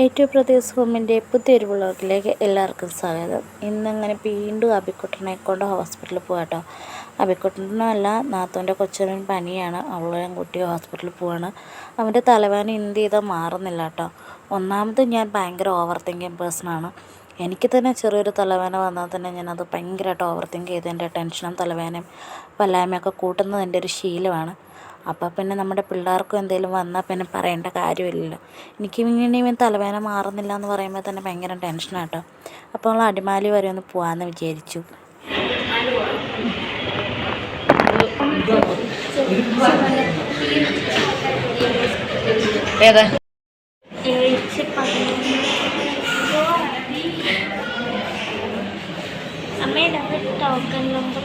ഏറ്റവും പ്രദേശ് ഹോമിന്റെ പുതിയൊരു വ്ളോഗിലേക്ക് എല്ലാവർക്കും സ്വാഗതം. ഇന്നങ്ങനെ വീണ്ടും അബിക്കുട്ടനെ കൊണ്ട് ഹോസ്പിറ്റലിൽ പോകാട്ടോ അബിക്കുട്ടനല്ല നാത്തോന്റെ കൊച്ചിനും പനിയാണ്. അവളെയും കുട്ടി ഹോസ്പിറ്റലിൽ പോവാണ്. അവന്റെ തലവേദന എന്ത് ചെയ്താൽ മാറുന്നില്ല കേട്ടോ. ഒന്നാമത് ഞാൻ ഭയങ്കര ഓവർ തിങ്കിങ് പേഴ്സണാണ്. എനിക്ക് തന്നെ ചെറിയൊരു തലവേന വന്നാൽ തന്നെ ഞാനത് ഭയങ്കരമായിട്ട് ഓവർ തിങ്ക് ചെയ്ത്. എന്റെ ടെൻഷനും തലവേനയും വല്ലായ്മയൊക്കെ കൂട്ടുന്നത് എന്റെ ഒരു ശീലമാണ്. അപ്പോൾ പിന്നെ നമ്മുടെ പിള്ളേർക്കും എന്തെങ്കിലും വന്നാൽ പിന്നെ പറയേണ്ട കാര്യമില്ലല്ലോ. എനിക്ക് ഇങ്ങനെ ഇവൻ തലവേദന മാറുന്നില്ല എന്ന് പറയുമ്പോൾ തന്നെ ഭയങ്കര ടെൻഷനാട്ടോ അപ്പോൾ നമ്മൾ അടിമാലി വരെ ഒന്ന് പോകാമെന്ന് വിചാരിച്ചു. ഏതാ? അമ്മയുടെ ടോക്കൺ നമ്പർ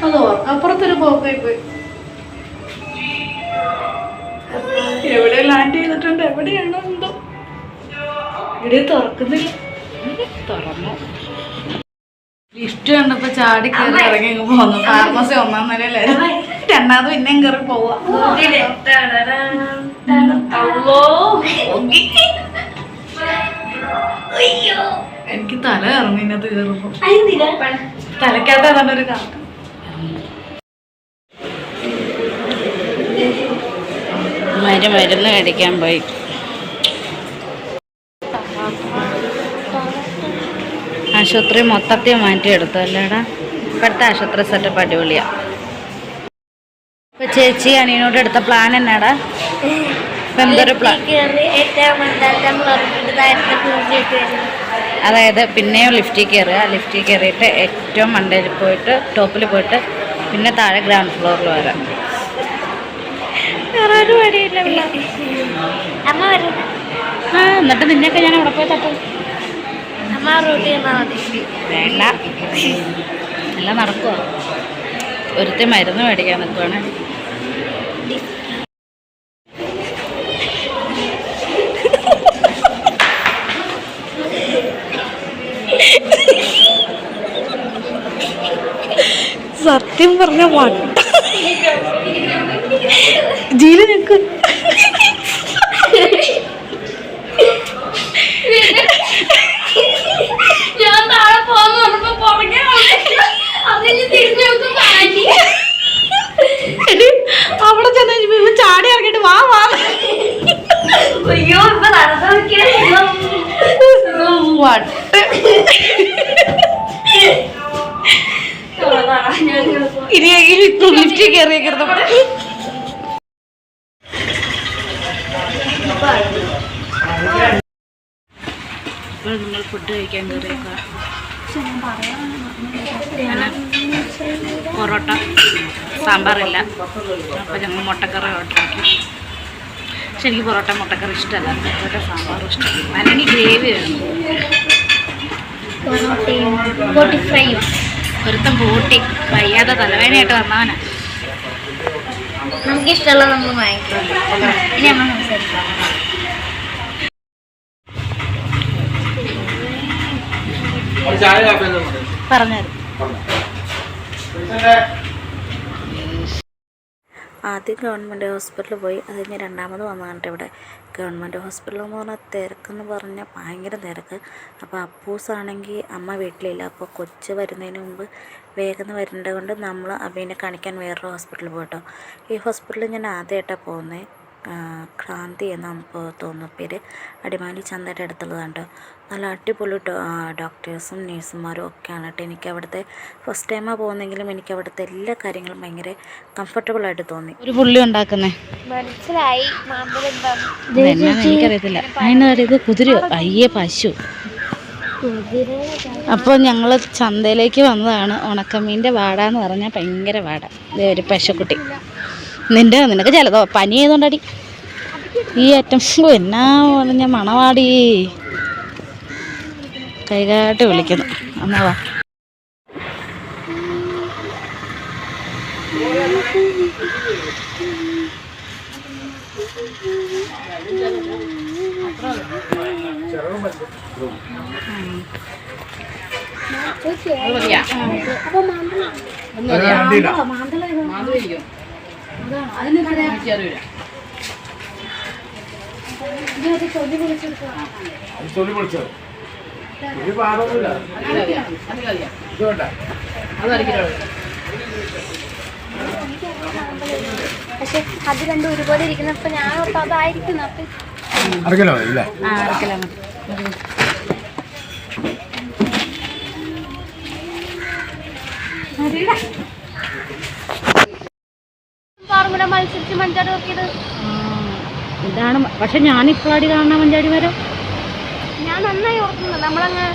ഞാൻ ഓർക്കാം അതോ അപ്പുറത്തൊരു പോക്കായി പോയി. എവിടെ ലാൻഡ് ചെയ്തിട്ടുണ്ട്? എവിടെയാണോ എന്തോ? ഇവിടെ തുറക്കുന്നില്ല. തുറന്നു? ലിഫ്റ്റ് കണ്ടപ്പോ ചാടി കയറി ഇറങ്ങി പോന്നു. ഫാർമസി ഒന്നാം നിലയിലായിരുന്നു രണ്ടാമത് പിന്നെയും കയറി പോവാ. എനിക്ക് തല ഇറങ്ങി ഇതിനകത്ത് കയറുമ്പോ തലക്കാത്ത തലക്കകത്ത് ഏതാണ്ട് ഒരു കാട്ടം മരു മരുന്ന് മേടിക്കാൻ പോയി. ആശുപത്രി മൊത്തത്തിൽ മാറ്റിയെടുത്തു അല്ലേടാ? ഇപ്പോഴത്തെ ആശുപത്രി സെറ്റപ്പ് അടിപൊളിയാ. ഇപ്പൊ ചേച്ചി അനിയനോട് എടുത്ത പ്ലാൻ എന്നാടാ? അതായത് പിന്നെയും ലിഫ്റ്റിൽ കയറുക ലിഫ്റ്റിൽ കയറിയിട്ട് ഏറ്റവും മണ്ടയിൽ പോയിട്ട് ടോപ്പിൽ പോയിട്ട് പിന്നെ താഴെ ഗ്രൗണ്ട് ഫ്ലോറിൽ വരാം. വേറെ ഒരു വഴിയില്ല അമ്മ വരുന്നു ആ എന്നിട്ട് നിന്നെയൊക്കെ ഞാൻ അവിടെ പോയി തട്ടും. അമ്മ റൂട്ടിൽ നിന്നാൽ മതി. വേണ്ട. എല്ലാം നടക്കുമോ ഒരുത്തി മരുന്ന് മേടിക്കാൻ നിൽക്കുവാണ് സത്യം പറഞ്ഞ വട്ട. ജീല നിൽക്ക് ഞാൻ താഴെ പോകുന്നു നമ്മളിപ്പോ പുറകെ അതിന് തിരിഞ്ഞു നോക്കും എടി, അവിടെ ചെന്ന് കഴിഞ്ഞപ്പോ ചാടി ഇറങ്ങിട്ട് വാ വാ. അയ്യോ ഇപ്പൊ നടന്നു ഇനി ലിഫ്റ്റ് കയറിയേക്കരുത്. ഇപ്പോൾ നിങ്ങൾ ഫുഡ് കഴിക്കാൻ കയറിയേക്കാം പൊറോട്ട സാമ്പാറില്ല. അപ്പോൾ ഞങ്ങൾ മുട്ടക്കറി ഓർഡർ ആക്കി. പക്ഷെ എനിക്ക് പൊറോട്ട മുട്ടക്കറി ഇഷ്ടമല്ല. പൊറോട്ട സാമ്പാറും ഇഷ്ടമല്ല. അല്ലെങ്കിൽ ഗ്രേവി വേണം. ബോട്ടി ഫ്രൈയും ഒരുത്തം ബോട്ടി വയ്യാതെ തലവേദനയായിട്ട് വന്നവനാ. നമുക്ക് ഇഷ്ടമുള്ളത് നമ്മൾ വാങ്ങിക്കാം. ഇനി നമ്മൾ സംസാരിക്കാം. ആദ്യം ഗവൺമെന്റ് ഹോസ്പിറ്റലിൽ പോയി അത് കഴിഞ്ഞ് രണ്ടാമത് വന്നതാണ് ഇവിടെ. ഗവൺമെന്റ് ഹോസ്പിറ്റൽ എന്ന് പറഞ്ഞാൽ തിരക്കെന്ന് പറഞ്ഞാൽ ഭയങ്കര തിരക്ക്. അപ്പോൾ അപ്പൂസാണെങ്കിൽ അമ്മ വീട്ടിലില്ല. അപ്പോൾ കൊച്ച് വരുന്നതിന് മുമ്പ് വേഗം വരേണ്ടത് കൊണ്ട് നമ്മൾ അബീനെ കാണിക്കാൻ വേറൊരു ഹോസ്പിറ്റലിൽ പോയിട്ടോ ഈ ഹോസ്പിറ്റലിൽ ഞാൻ ആദ്യമായിട്ടാണ് പോകുന്നത്. ക്രാന്തി എന്നാണ് ഇപ്പോൾ തോന്നുന്നു പേര്. അടിമാലി ചന്തയുടെ അടുത്തുള്ളതാണ് കേട്ടോ നല്ല അടിപൊളി ഡോക്ടേഴ്സും നേഴ്സുമാരും ഒക്കെയാണ് കേട്ടോ. എനിക്ക് അവിടുത്തെ ഫസ്റ്റ് ടൈമാണ് പോകുന്നെങ്കിലും എനിക്ക് അവിടുത്തെ എല്ലാ കാര്യങ്ങളും ഭയങ്കര കംഫർട്ടബിൾ ആയിട്ട് തോന്നി. ഒരു പുള്ളി ഉണ്ടാക്കുന്നേ. മനസ്സിലായി. എനിക്കറിയത്തില്ല. അതിനറിയത് കുതിര. അയ്യേ പശു. അപ്പോൾ ഞങ്ങൾ ചന്തയിലേക്ക് വന്നതാണ്. ഉണക്കമീന്റെ വാട എന്ന് പറഞ്ഞാൽ ഭയങ്കര വാട. ഇതേ ഒരു പശുക്കുട്ടി. നിന്റെ നിനക്ക് ചിലതോ? പനി ചെയ്തോണ്ടടി ഈ അറ്റം ഓ, എന്നാ പറഞ്ഞ മണവാടി. കൈകാട്ട് വിളിക്കുന്നു. എന്നാ വാ. ചൊല്ലി വിളിച്ചോ ഇത് പാടൊന്നുമില്ല ഇത് വേണ്ട. പക്ഷെ അത് രണ്ടും ഒരുപോലെ ഇരിക്കുന്നപ്പോ ഞാൻ ഓർത്ത് അതായിരിക്കുന്നു. അപ്പൊ അറിയില്ലോ ഇല്ല? ആ അരക്കലാണ് മത്സരിച്ച് മഞ്ചാടി നോക്കിയത്? ഇതാണ് പക്ഷെ ഞാൻ ഇപ്പോഴാടി കാണുന്ന മഞ്ചാടി മരം. ഞാൻ നന്നായി ഓർക്കുന്നു നമ്മളങ്ങ്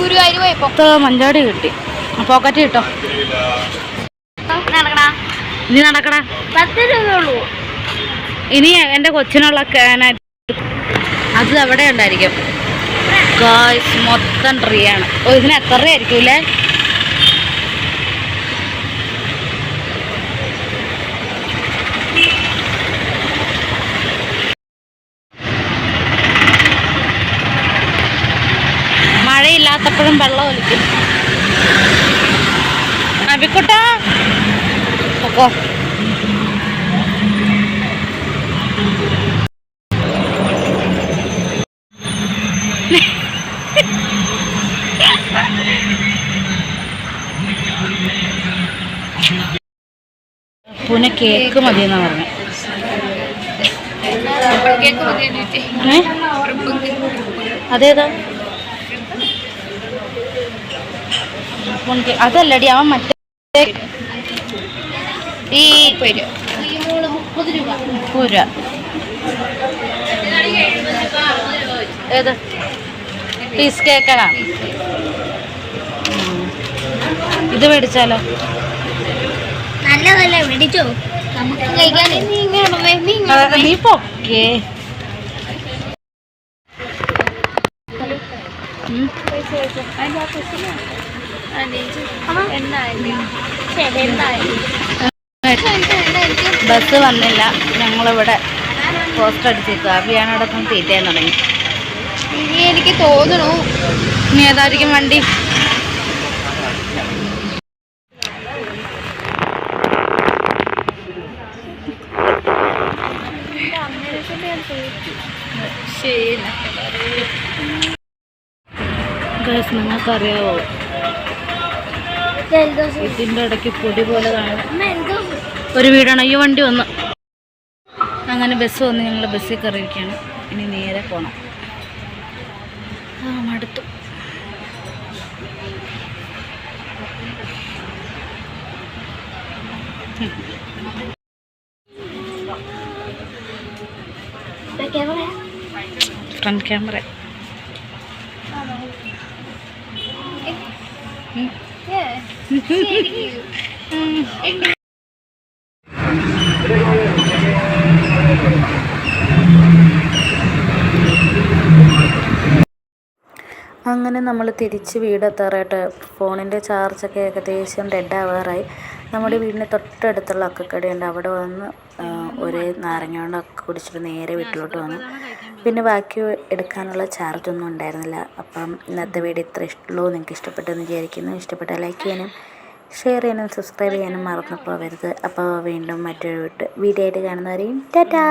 ഗുരുവായൂർ പോയപ്പോ. മഞ്ചാടി കിട്ടി. പോക്കറ്റ് കിട്ടോ? ഇനി നടക്കടാ. പത്ത് രൂപയുള്ളൂ ഇനി എന്റെ കൊച്ചിനുള്ള അത് അവിടെ ഉണ്ടായിരിക്കും. മൊത്തം ട്രീ ആണ്. ഓ ഇതിന് എത്ര രൂപയായിരിക്കൂലേ മഴയില്ലാത്തപ്പോഴും അബിക്കുട്ടാ പൊക്കോ. പൂനെ കേക്ക് മതി എന്നാ പറഞ്ഞു? അതേതാ? കേക്ക്. അതല്ലടി അവൻ മറ്റേ ഈ മുപ്പത് രൂപ. ഏത്? പീസ് കേക്കാണോ? ഇത് മേടിച്ചാലോ? നല്ലതല്ലേ മേടിച്ചോ. നീ ഇങ്ങനെ വേ, നീ ഇങ്ങനെ ആ, വേ. ബസ് വന്നില്ല. ഞങ്ങളിവിടെ പോസ്റ്റർ അടിച്ചേക്കുക അഭിയാനോടൊപ്പം തീറ്റാൻ തുടങ്ങി. ഇനി എനിക്ക് തോന്നുന്നു ഇനി ഏതായിരിക്കും വണ്ടി? ഗൈസ് നിങ്ങൾക്കറിയാവോ? ഇതിന്റെ ഇടയ്ക്ക് പൊടി പോലെ കാണും. ഒരു വീടാണ്. ഈ വണ്ടി വന്ന്. അങ്ങനെ ബസ് വന്ന് ഞങ്ങൾ ബസ്സിൽ കയറിയിരിക്കുകയാണ്. ഇനി നേരെ പോണം. ആ മടുത്തു. Front camera. അങ്ങനെ നമ്മൾ തിരിച്ച് വീടെത്താറായിട്ട് ഫോണിന്റെ ചാർജൊക്കെ ഏകദേശം ഡെഡ് ആവാറായി. നമ്മുടെ വീടിന്റെ തൊട്ടടുത്തുള്ള അക്കക്കടയുണ്ട് അവിടെ വന്ന് ഒരു നാരങ്ങ വെള്ളമൊക്കെ കുടിച്ചിട്ട് നേരെ വീട്ടിലോട്ട് വന്നു. പിന്നെ ബാക്കി എടുക്കാനുള്ള ചാർജ് ഒന്നും ഉണ്ടായിരുന്നില്ല. അപ്പം ഇന്നത്തെ വീഡിയോ ഇത്ര ഇഷ്ടമുള്ളൂ. നിങ്ങൾക്ക് ഇഷ്ടപ്പെട്ടെന്ന് വിചാരിക്കുന്നു. ഇഷ്ടപ്പെട്ട ലൈക്ക് ചെയ്യാനും ഷെയർ ചെയ്യാനും സബ്സ്ക്രൈബ് ചെയ്യാനും മറന്നു പോകരുത് അപ്പോൾ വീണ്ടും മറ്റൊരു വീഡിയോ ആയിട്ട് കാണുന്നവരെയും ടാറ്റാ!